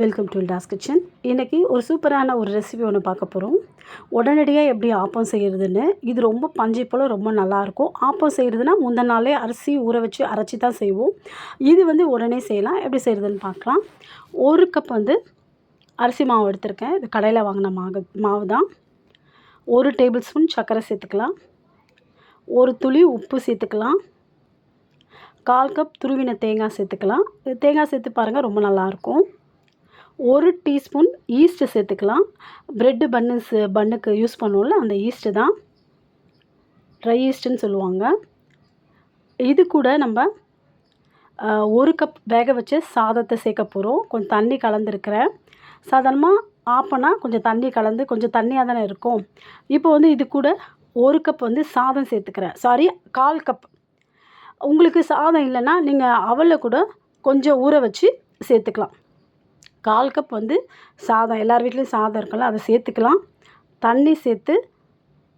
Welcome to toss kitchen இன்றைக்கி ஒரு சூப்பரான ஒரு ரெசிபி ஒன்று பார்க்க போகிறோம் உடனடியாக எப்படி ஆப்பம் செய்கிறதுன்னு இது ரொம்ப பஞ்சை போல் ரொம்ப நல்லாயிருக்கும் ஆப்பம் செய்கிறதுனா முந்தின நாளே அரிசி ஊற வச்சு அரைச்சி தான் செய்வோம். இது வந்து உடனே செய்யலாம். எப்படி செய்கிறதுன்னு பார்க்கலாம். ஒரு கப் வந்து அரிசி மாவு எடுத்திருக்கேன். இது கடையில் வாங்கின மாவு மாவு தான் ஒரு டேபிள் ஸ்பூன் சர்க்கரை சேர்த்துக்கலாம். ஒரு துளி உப்பு சேர்த்துக்கலாம். கால் கப் துருவின தேங்காய் சேர்த்துக்கலாம். தேங்காய் சேர்த்து பாருங்கள் ரொம்ப நல்லாயிருக்கும் ஒரு டீஸ்பூன் ஈஸ்ட்டு சேர்த்துக்கலாம். ப்ரெட்டு பன்னு பன்னுக்கு யூஸ் பண்ணுவோம்ல அந்த ஈஸ்ட்டு தான். ட்ரை ஈஸ்ட்டுன்னு சொல்லுவாங்க. இது கூட நம்ம ஒரு கப் வேக வச்ச சாதத்தை சேர்க்க போகிறோம் கொஞ்சம் தண்ணி கலந்துருக்கிறேன். சாதாரணமாக ஆப்பனா கொஞ்சம் தண்ணி கலந்து கொஞ்சம் தண்ணியாக தானே இருக்கும். இப்போ வந்து இது கூட ஒரு கப் வந்து சாதம் சேர்த்துக்கிறேன். சாரி கால் கப். உங்களுக்கு சாதம் இல்லைன்னா நீங்கள் அவலை கூட கொஞ்சம் ஊற வச்சு சேர்த்துக்கலாம். கால் கப் வந்து சாதம் எல்லார் வீட்லேயும் சாதம் இருக்குல்ல அதை சேர்த்துக்கலாம். தண்ணி சேர்த்து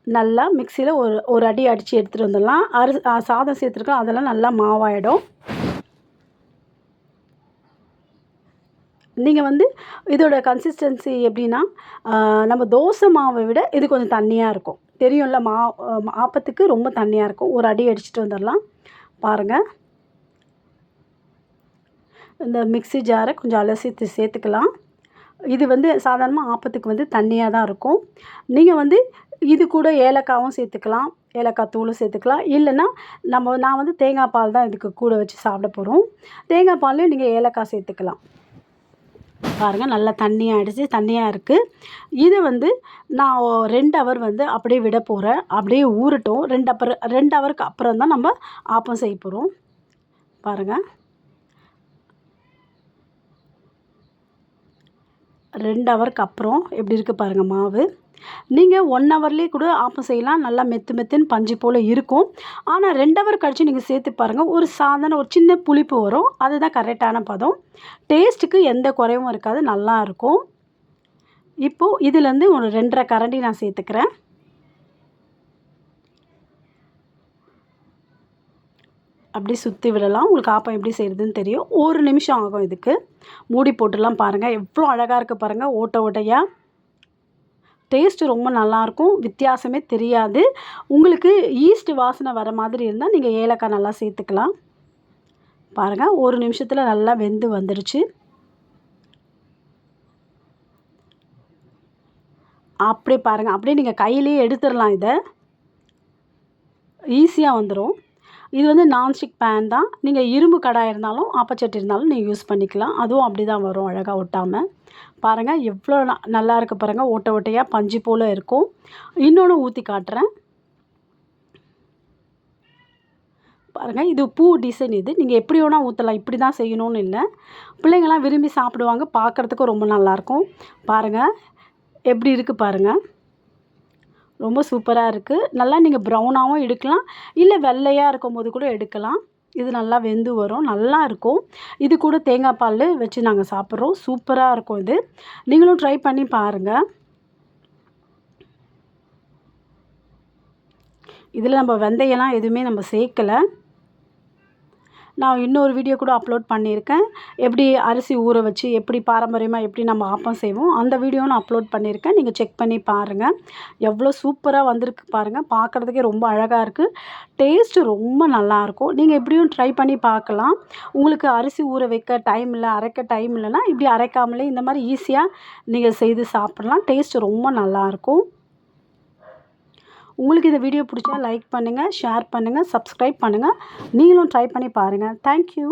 நல்லா மிக்சியில் ஒரு ஒரு அடி அடித்து எடுத்துகிட்டு வந்துடலாம். அரி சாதம் சேர்த்துருக்கோம் அதெல்லாம் நல்லா மாவாயிடும். நீங்கள் வந்து இதோட கன்சிஸ்டன்சி எப்படின்னா நம்ம தோசை மாவை விட இது கொஞ்சம் தண்ணியாக இருக்கும். தெரியும்ல மா ஆப்பத்துக்கு ரொம்ப தண்ணியாக இருக்கும். ஒரு அடி அடிச்சுட்டு வந்துடலாம். பாருங்கள் இந்த மிக்சி ஜாரை கொஞ்சம் அலசி சேர்த்துக்கலாம். இது வந்து சாதாரணமாக ஆப்பத்துக்கு வந்து தண்ணியாக தான் இருக்கும். நீங்கள் வந்து இது கூட ஏலக்காவும் சேர்த்துக்கலாம். ஏலக்காய் தூளும் சேர்த்துக்கலாம். இல்லைன்னா நம்ம நான் வந்து தேங்காய் பால் தான் இதுக்கு கூட வச்சு சாப்பிட போகிறோம் தேங்காய் பால்லையும் நீங்கள் ஏலக்காய் சேர்த்துக்கலாம். பாருங்கள் நல்லா தண்ணியாக அடித்து தண்ணியாக இருக்குது இது வந்து நான் ரெண்டு ஹவர் வந்து அப்படியே விட போகிறேன் அப்படியே ஊறட்டும். ரெண்டு அப்புறம் ரெண்டு ஹவருக்கு அப்புறம் தான் நம்ம ஆப்பம் செய்ய போகிறோம் பாருங்கள் ரெண்டு ஹவருக்கு அப்புறம் எப்படி இருக்குது பாருங்கள் மாவு. நீங்கள் ஒன் ஹவர்லேயே கூட ஆப்பம் செய்யலாம். நல்லா மெத்து மெத்துன்னு பஞ்சு போல் இருக்கும். ஆனால் ரெண்டு ஹவர் கழித்து நீங்கள் சேர்த்து பாருங்கள் ஒரு சாதாரண ஒரு சின்ன புளிப்பு வரும். அதுதான் கரெக்டான பதம். டேஸ்ட்டுக்கு எந்த குறைவும் இருக்காது. நல்லா இருக்கும். இப்போது இதுலேருந்து ஒரு ரெண்டரை கரண்டி நான் சேர்த்துக்கிறேன். அப்படி சுற்றி விடலாம். உங்களுக்கு ஆப்பம் எப்படி செய்கிறதுன்னு தெரியும். ஒரு நிமிஷம் ஆகும் இதுக்கு. மூடி போட்டுலாம் பாருங்கள் எவ்வளோ அழகாக இருக்குது பாருங்கள் ஓட்ட ஓட்டையாக டேஸ்ட்டு ரொம்ப நல்லாயிருக்கும். வித்தியாசமே தெரியாது. உங்களுக்கு ஈஸ்ட் வாசனை வர மாதிரி இருந்தால் நீங்கள் ஏலக்காய் நல்லா சேர்த்துக்கலாம். பாருங்கள் ஒரு நிமிஷத்தில் நல்லா வெந்து வந்துடுச்சு அப்படியே பாருங்கள் அப்படியே நீங்கள் கையிலேயே எடுத்துடலாம் இதை. ஈஸியாக வந்துடும் இது வந்து நான்ஸ்டிக் பேன் தான். நீங்கள் இரும்பு கடாய் இருந்தாலும் ஆப்பச்சட்டி இருந்தாலும் நீங்கள் யூஸ் பண்ணிக்கலாம். அதுவும் அப்படி தான் வரும் அழகாக ஒட்டாமல் பாருங்கள் எவ்வளோ நல்லா இருக்குது பாருங்கள் ஓட்ட ஓட்டையாக பஞ்சு போல் இருக்கும். இன்னொன்று ஊற்றி காட்டுறேன். பாருங்கள் இது பூ டிசைன் இது. நீங்கள் எப்படி வேணால் ஊற்றலாம் இப்படி தான் செய்யணும்னு இல்லை. பிள்ளைங்கள்லாம் விரும்பி சாப்பிடுவாங்க. பார்க்குறதுக்கு ரொம்ப நல்லாயிருக்கும் பாருங்கள் எப்படி இருக்குது பாருங்கள் ரொம்ப சூப்பராக இருக்குது நல்லா நீங்கள் ப்ரௌனாகவும் எடுக்கலாம். இல்லை வெள்ளையாக இருக்கும் போது கூட எடுக்கலாம். இது நல்லா வெந்து வரும். நல்லா இருக்கும். இது கூட தேங்காய் பால் வச்சு நாங்கள் சாப்பிட்றோம். சூப்பராக இருக்கும் இது. நீங்களும் ட்ரை பண்ணி பாருங்கள் இதில் நம்ம வெந்தயம்லாம் எதுவுமே நம்ம சேர்க்கலை. நான் இன்னொரு வீடியோ கூட அப்லோட் பண்ணியிருக்கேன். எப்படி அரிசி ஊற வச்சு எப்படி பாரம்பரியமாக எப்படி நம்ம ஆப்பம் செய்வோம் அந்த வீடியோ நான் அப்லோட் பண்ணியிருக்கேன். நீங்கள் செக் பண்ணி பாருங்கள் எவ்வளோ சூப்பராக வந்திருக்கு பாருங்கள் பார்க்குறதுக்கே ரொம்ப அழகாக இருக்குது டேஸ்ட்டு ரொம்ப நல்லாயிருக்கும் நீங்கள் எப்படியும் ட்ரை பண்ணி பார்க்கலாம். உங்களுக்கு அரிசி ஊற வைக்க டைம் இல்லை அரைக்க டைம் இல்லைன்னா இப்படி அரைக்காமலே இந்த மாதிரி ஈஸியாக நீங்கள் செய்து சாப்பிட்லாம். டேஸ்ட்டு ரொம்ப நல்லாயிருக்கும் உங்களுக்கு இந்த வீடியோ பிடிச்சா லைக் பண்ணுங்கள் ஷேர் பண்ணுங்கள் சப்ஸ்கிரைப் பண்ணுங்கள் நீங்களும் ட்ரை பண்ணி பாருங்கள் தேங்க்யூ